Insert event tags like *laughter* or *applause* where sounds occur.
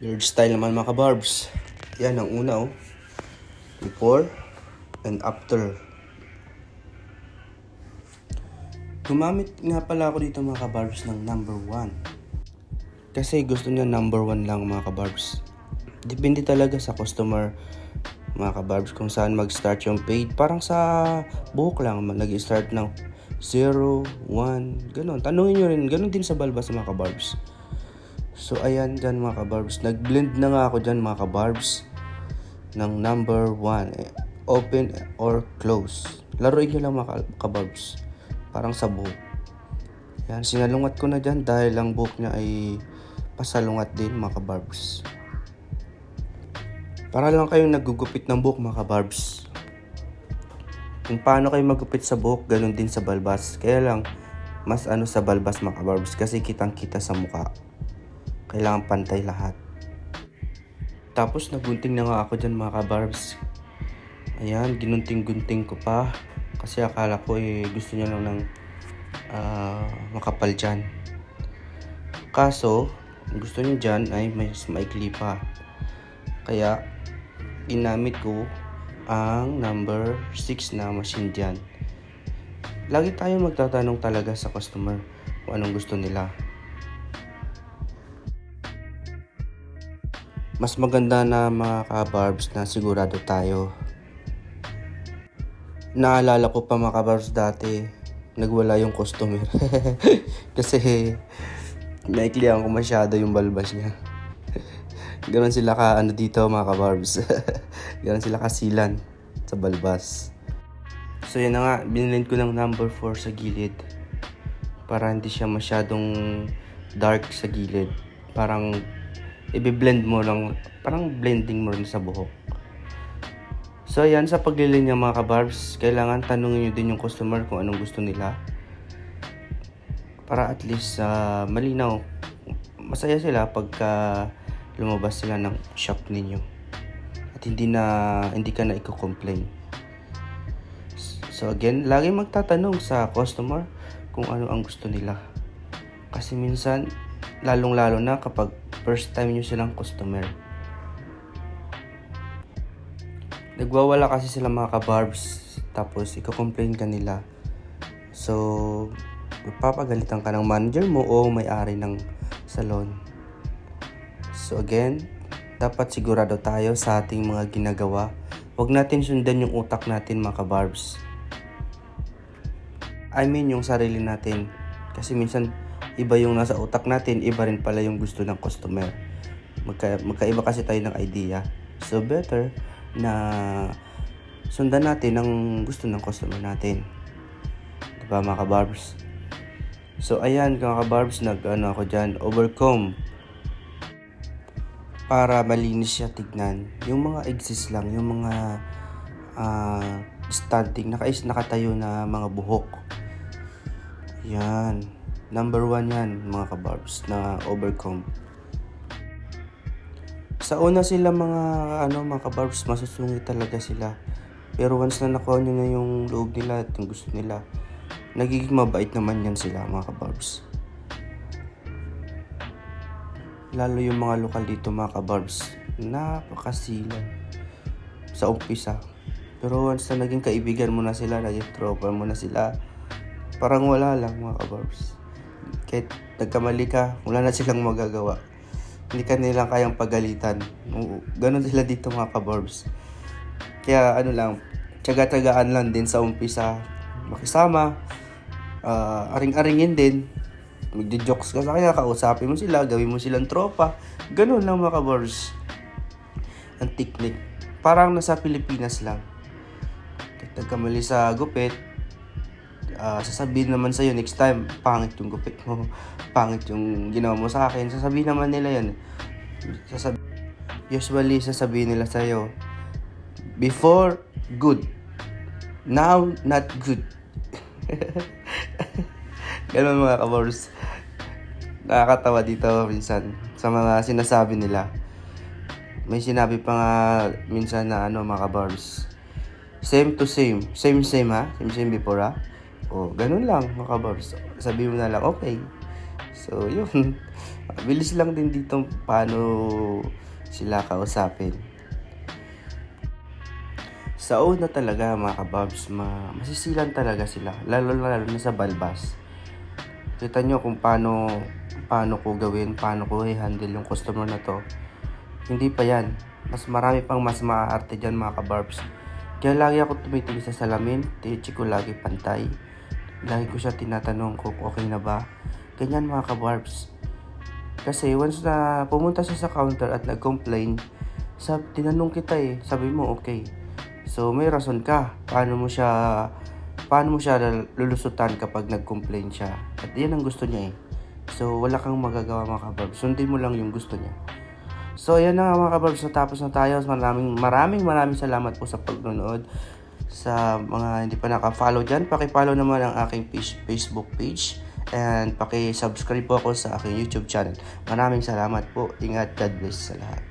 Weird style naman mga kabarbs. Yan ang una oh. Before and after. Gumamit nga pala ako dito mga kabarbs ng number 1. Kasi gusto niya number 1 lang mga kabarbs. Depende talaga sa customer mga kabarbs kung saan mag-start yung paid. Parang sa buhok lang nag-start ng 0, 1, ganun. Tanungin nyo rin, ganun din sa balbas mga kabarbs. So ayan dyan mga kabarbs. Nag-blend na nga ako dyan mga kabarbs ng number 1. Open or close. Laruin nyo lang mga ka- kabarbs. Parang sa buhok. Yan, sinalungat ko na dyan dahil ang buhok niya ay pasalungat din mga kabarbs. Para lang kayong nagugupit ng buhok mga kabarbs. Kung paano kayo magupit sa buhok, ganun din sa balbas. Kaya lang, mas ano sa balbas mga kabarbs kasi kitang kita sa mukha. Kailangan pantay lahat. Tapos nagunting na nga ako dyan mga kabarbs. Ayan, ginunting-gunting ko pa. Kasi akala ko eh gusto niya lang ng ah, makapal dyan. Kaso, gusto niya dyan ay mas maikli pa. Kaya, ginamit ko ang number 6 na machine dyan. Lagi tayo magtatanong talaga sa customer kung anong gusto nila. Mas maganda na mga kabarbs na sigurado tayo. Naalala ko pa mga kabarbs dati, nagwala yung customer. *laughs* Kasi naiklihan ko masyado yung balbas niya. *laughs* Ganon sila ka ano dito mga kabarbs. *laughs* Ganon sila kasilan sa balbas. So yun na nga, binilin ko ng number 4 sa gilid. Para hindi siya masyadong dark sa gilid. Parang i-blend mo lang, parang blending mo rin sa buhok. So yan, sa paglilinya mga kabarbs, kailangan tanungin nyo din yung customer kung anong gusto nila. Para at least ah, malinaw, masaya sila pagka lumabas sila ng shop ninyo. At hindi na, hindi ka na i-complain. So again, lagi magtatanong sa customer kung ano ang gusto nila. Kasi minsan, lalong-lalo na kapag first time nyo silang customer. Nagwawala kasi sila mga kabarbs, tapos iko-complain ka nila. So, papagalitan ka ng manager mo o may-ari ng salon. So again, dapat sigurado tayo sa ating mga ginagawa. Huwag natin sundan yung utak natin mga kabarbs. I mean yung sarili natin. Kasi minsan iba yung nasa utak natin, iba rin pala yung gusto ng customer. Magka, magkaiba kasi tayo ng idea. So better na sundan natin ang gusto ng customer natin. Diba mga kabarbs? So ayan mga kabarbs, nag ano ako dyan, overcome para malinis siya tignan. Yung mga exist lang, yung mga ah, standing, nakais nakatayo na mga buhok. Yan. Number one yan, mga kabarbs, na overcome. Sa una sila mga, ano, mga kabarbs, masusungit talaga sila. Pero once na nakuha nyo na yung loob nila at yung gusto nila, nagiging mabait naman yan sila, mga kabarbs. Lalo yung mga lokal dito, mga kabarbs, napakasilan sa umpisa. Pero once na naging kaibigan mo na sila, naging tropa mo na sila, parang wala lang mga kabarbs. Kahit nagkamali ka, wala na silang magagawa. Hindi ka nila kayang pagalitan. Ganon sila dito mga kabarbs. Kaya ano lang, tsaga-tsagaan lang din sa umpisa. Makisama, ah, aring-aringin din. Magdi-jokes ka sa kanya, kausapin mo sila, gawin mo silang tropa. Ganon lang mga kabarbs. Ang technique. Parang nasa Pilipinas lang. Kahit nagkamali sa gupit, ah, sasabihin naman sa'yo next time, pangit yung gupit mo, *laughs* pangit yung ginawa mo sa akin, sasabihin naman nila yan. Sasab usually, sasabihin nila sa'yo, before, good. Now, not good. *laughs* Ganun mga kabors. Nakakatawa dito minsan sa mga sinasabi nila. May sinabi pa nga minsan na ano mga kabars. Same to same. Same same ha? Same same before ha? O, ganun lang mga kabars. Sabi mo na lang, okay. So, *laughs* yun. Bilis lang din dito paano sila kausapin. Sa una talaga mga kababs, ma masisilan talaga sila. Lalo lalo na sa balbas. Kita nyo kung paano, paano ko gawin, paano ko i-handle yung customer na to. Hindi pa yan. Mas marami pang mas maaarte dyan mga kabarbs. Kaya lagi ako tumitingin sa salamin, tichi ko lagi pantay. Lagi ko siya tinatanong kung okay na ba. Ganyan mga kabarbs. Kasi once na pumunta siya sa counter at nag-complain, sab tinanong kita eh, sabi mo okay. So may rason ka. Paano mo siya paano mo siya lulusutan kapag nag-complain siya? At yan ang gusto niya eh. So wala kang magagawa mga kabarbs. Sundin mo lang yung gusto niya. So ayan na nga mga kabarbs, natapos na tayo. Maraming maraming maraming salamat po sa pagnonood. Sa mga hindi pa naka-follow dyan, paki-follow naman ang aking Facebook page. And paki-subscribe po ako sa aking YouTube channel. Maraming salamat po. Ingat. God bless sa lahat.